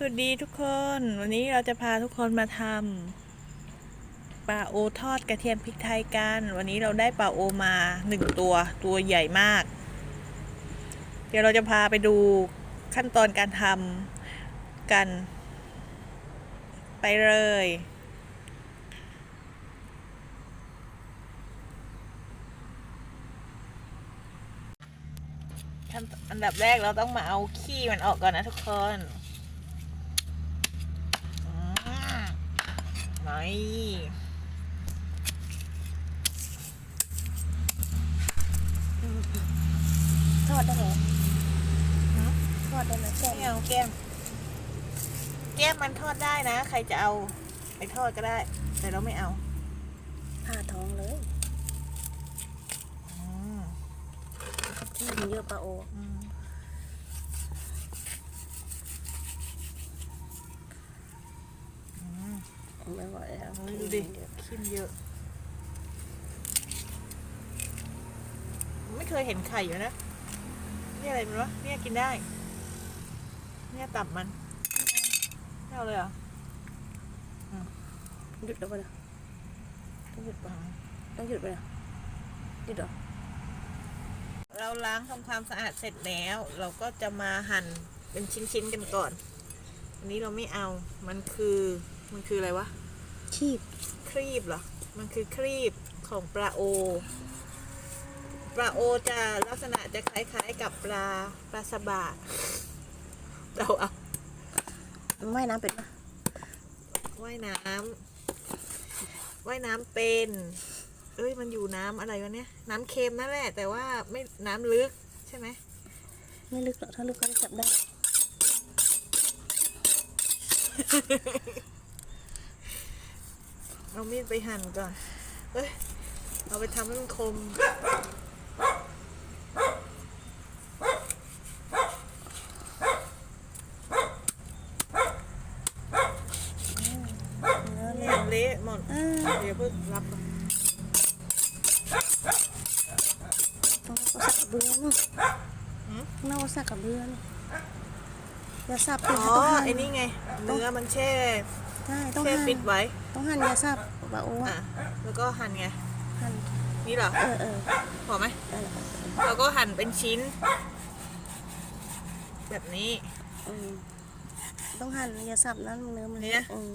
สวัสดีทุกคน วันนี้เราจะพาทุกคนมาทำปลาโอทอดกระเทียมพริกไทยกัน วันนี้เราได้ปลาโอมาหนึ่งตัวตัวใหญ่มาก เดี๋ยวเราจะพาไปดูขั้นตอนการทำกัน ไปเลยขั้นอันดับแรกเราต้องมาเอาขี้มันออกก่อนนะทุกคนอืมไห นทอดได้ไหมทอดได้ไหมแกงไม่เอาแก้ม แก้มมันทอดได้นะ ใครจะเอาไปทอดก็ได้ แต่เราไม่เอาผ่าท้องเลยอืมที่มันเยอะปลาโออืม ไม่ไหวแล้วเฮ้ยดูดิขี้มนเยอะ ไม่เคยเห็นไข่อยู่นะ นี่อะไรมันวะ เนี่ยกินได้ เนี่ยตับมันไม่เอาเลยเหรอหยุดแล้วปะเนี่ยต้องหยุดปะต้องหยุดปะเนี่ยหยุดเหรอเราล้างทำความสะอาดเสร็จแล้ว เราก็จะมาหั่นเป็นชิ้นๆกันก่อน อันนี้เราไม่เอา มันคือ มันคืออะไรวะ ชีพครีบเหรอ มันคือครีบของปลาโอ ปลาโอจะลักษณะจะคล้ายๆกับปลาปลาสบะเราเอามันว่ายน้ำเป็นปะว่ายน้ำว่ายน้ำเป็น เอ้ยมันอยู่น้ำอะไรวะเนี่ย น้ำเค็มนั่นแหละ แต่ว่าไม่น้ำลึกใช่ไหมไม่ลึกหรอกถ้าลึกก็จะจับได้ เอามีดไปหั่นก่อน เอ้ย เอาไปทำให้มันคม เนื้อเนี่เนี่ยยเละหมด อ่าเดี๋ยวเพิ่งรับก่อนต้องเอาสักกระเบือเนาะหืมต้องเอาสักกระเบือเนาะอย่าสับอ๋ติอต้องหั่นไอ้นี่ไง เนื้อมันแช่ ใช่ต้องแช่หั่นปิดไว้ ต้องหั่นอย่าสับ ปลาโออะอะแล้วก็หั่นไง หั่นนี่เหรอ เออเออพอไหมได้แล้วเราก็หั่นเป็นชิ้น แบบนี้อืมต้องหั่นอย่าสับนั้นเนื้อมันเนี่ย อืม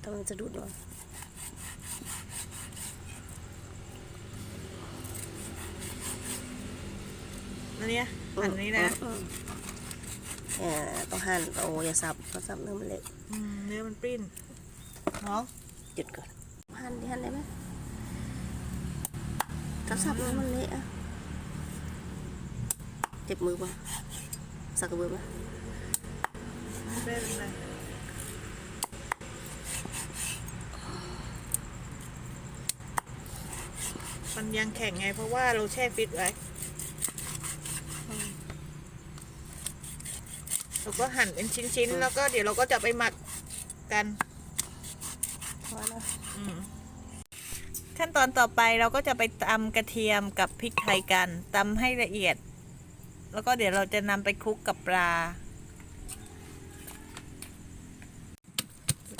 แต่มันจะดูดเนาะอันเนี้ยหั่นนี้นะอืมเออต้องหั่นโอ้อย่าสับเพราะสับเนื้อมันเละ อืมเนื้อมันปริ้นน้องหยุดก่อนหั่นดิหั่นได้ไหมถ้าสับเนื้อมันเละอะเจ็บมือปะสักกระเบือไหมไม่เป็นไรมันยังแข็งไงเพราะว่าเราแช่ฟิตไว้ เราก็หั่นเป็นชิ้นๆ แล้วก็เดี๋ยวเราก็จะไปหมัก กันพอแล้วอืมขั้นตอนต่อไปเราก็จะไปตำกระเทียมกับพริกไทยกันตำให้ละเอียด แล้วก็เดี๋ยวเราจะนำไปคลุกกับปลา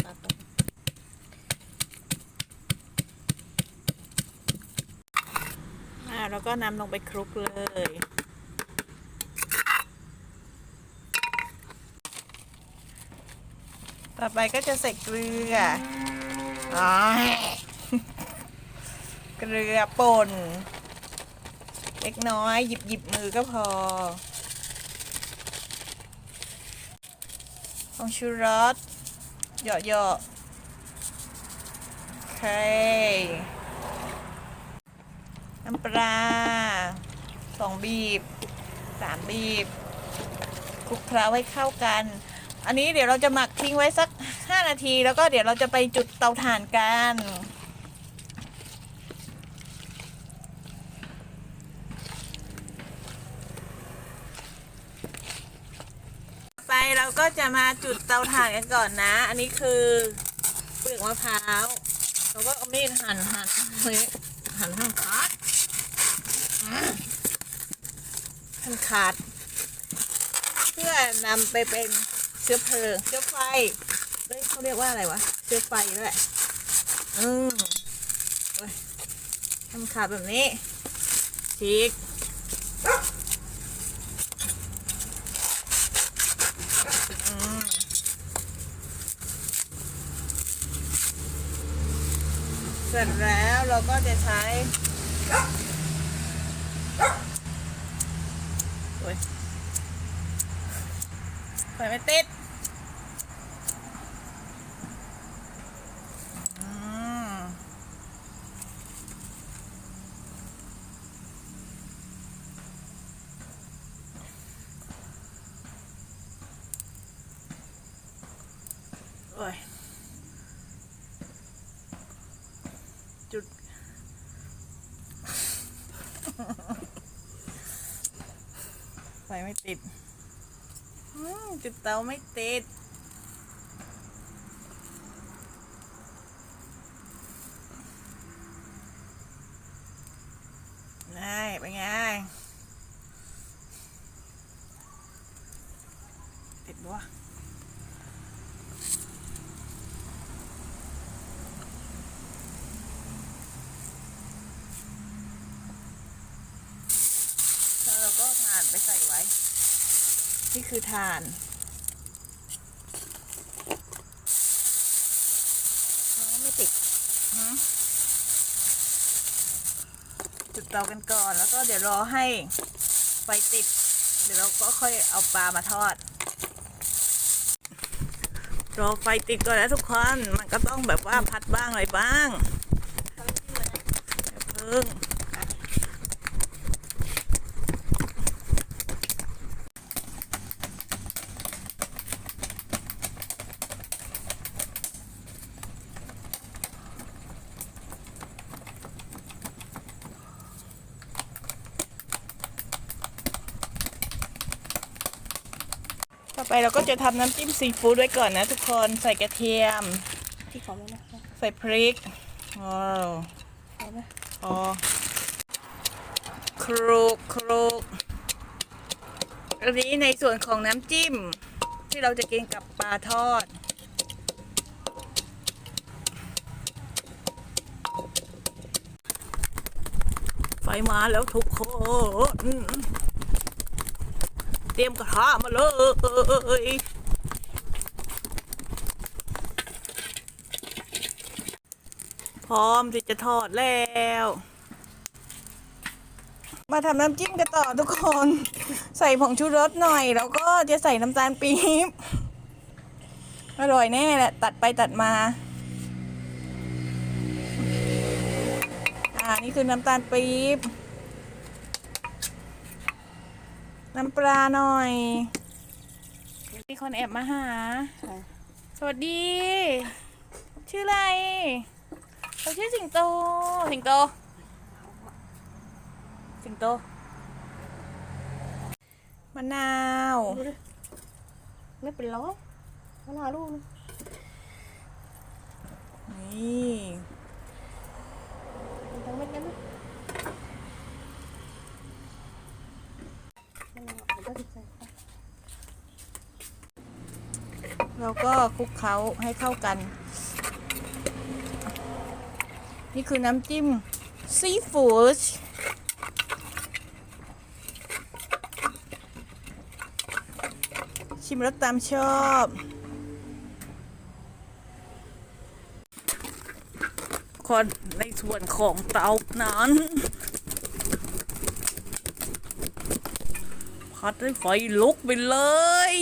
ตัดต่ออ่าแล้วก็นำลงไปคลุกเลย ต่อไปก็จะใส่เกลืออ๋อเกลือป่น เล็กน้อยหยิบหยิบมือก็พอผงชูรสเหยาะเหยาะโอเคน้ำปลาสองบีบสามบีบคลุกเคล้าให้เข้ากัน อันนี้เดี๋ยวเราจะหมักทิ้งไว้สักห้านาที แล้วก็เดี๋ยวเราจะไปจุดเตาถ่านกัน ไปเราก็จะมาจุดเตาถ่านกันก่อนนะ อันนี้คือเปลือกมะพร้าวเราก็เอามีดหั่นหั่นเฮ้ยหั่นหั่นขาดหั่นขาด เพื่อนำไปเป็น เชื้อเพลิงเชื้อไฟเฮ้ยเขาเรียกว่าอะไรวะเชื้อไฟนั่นแหละอืมโอ้ยทำขาดแบบนี้ฉีกอืมเสร็จแล้วเราก็จะใช้ โอ้ย ไฟไม่ติดอุ้ยจุดไฟไม่ติด จุดเตาไม่ติดได้เป็นไง ติดบ่วแล้วเราก็ถ่านไปใส่ไว้ นี่คือถ่านไม่ติดจุดเตากันก่อนแล้วก็เดี๋ยวรอให้ไฟติด เดี๋ยวเราก็ค่อยเอาปลามาทอด รอไฟติดก่อนนะทุกคน มันก็ต้องแบบว่าพัดบ้างอะไรบ้างเพิ่ง ต่อไปเราก็จะทำน้ำจิ้มซีฟู้ดไว้ก่อนนะทุกคนใส่กระเทียมที่ขอแล้วนะใส่พริกว้าวขอไหมพอครุกครุกอันนี้ในส่วนของน้ำจิ้ม ที่เราจะกินกับปลาทอด ไฟมาแล้วทุกคน เตรียมกระทะมาเลยพร้อมที่จะทอดแล้ว มาทำน้ำจิ้มกันต่อทุกคน ใส่ผงชูรสหน่อย แล้วก็จะใส่น้ำตาลปี๊บอร่อยแน่แหละ ตัดไปตัดมา อ่า นี่คือน้ำตาลปี๊บ น้ำปลาหน่อย มีคนแอบมาหา สวัสดี ชื่ออะไรเราชื่อสิงโต สิงโต สิงโต มะนาว ไม่เป็นร้อยมะนาวลูกนึง นี่ มีทั้งเม็ดนั้นนะมะนาวแล้วก็ติดใส่ไป เราก็คลุกเคล้าให้เข้ากัน นี่คือน้ำจิ้มซีฟู้ดชิมรสตามชอบ คนในส่วนของเตานั้น พัดให้ไฟลุกไปเลย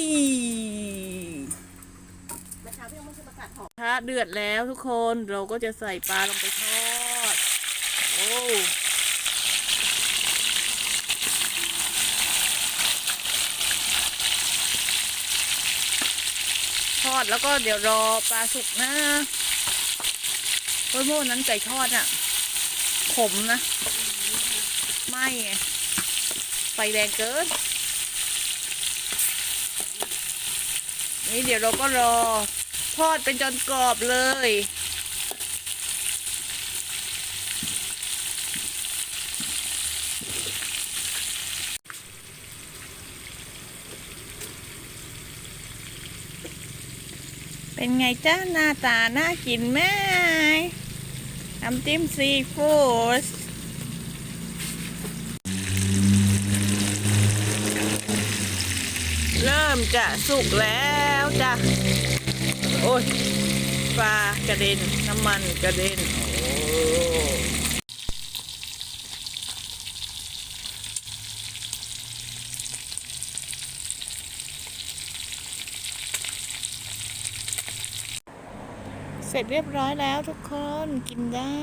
เมื่อเช้าพี่ยังไม่ซื้อประกาศหอม ถ้า เดือดแล้วทุกคนเราก็จะใส่ปลาลงไปทอด โอ้ทอดแล้วก็เดี๋ยวรอปลาสุกนะโอ้ยโม่นั้นไก่ทอดอะขมนะ ไม่ไงไฟแรงเกิน นี่เดี๋ยวเราก็รอ ทอดเป็นจนกรอบเลย เป็นไงจ้าหน้าตาน่ากินไหมน้ำจิ้มซีฟู้ดเริ่มจะสุกแล้วจ้า โอ้ยปลากระเด็น น้ำมันกระเด็น โอ้เสร็จเรียบร้อยแล้วทุกคนกินได้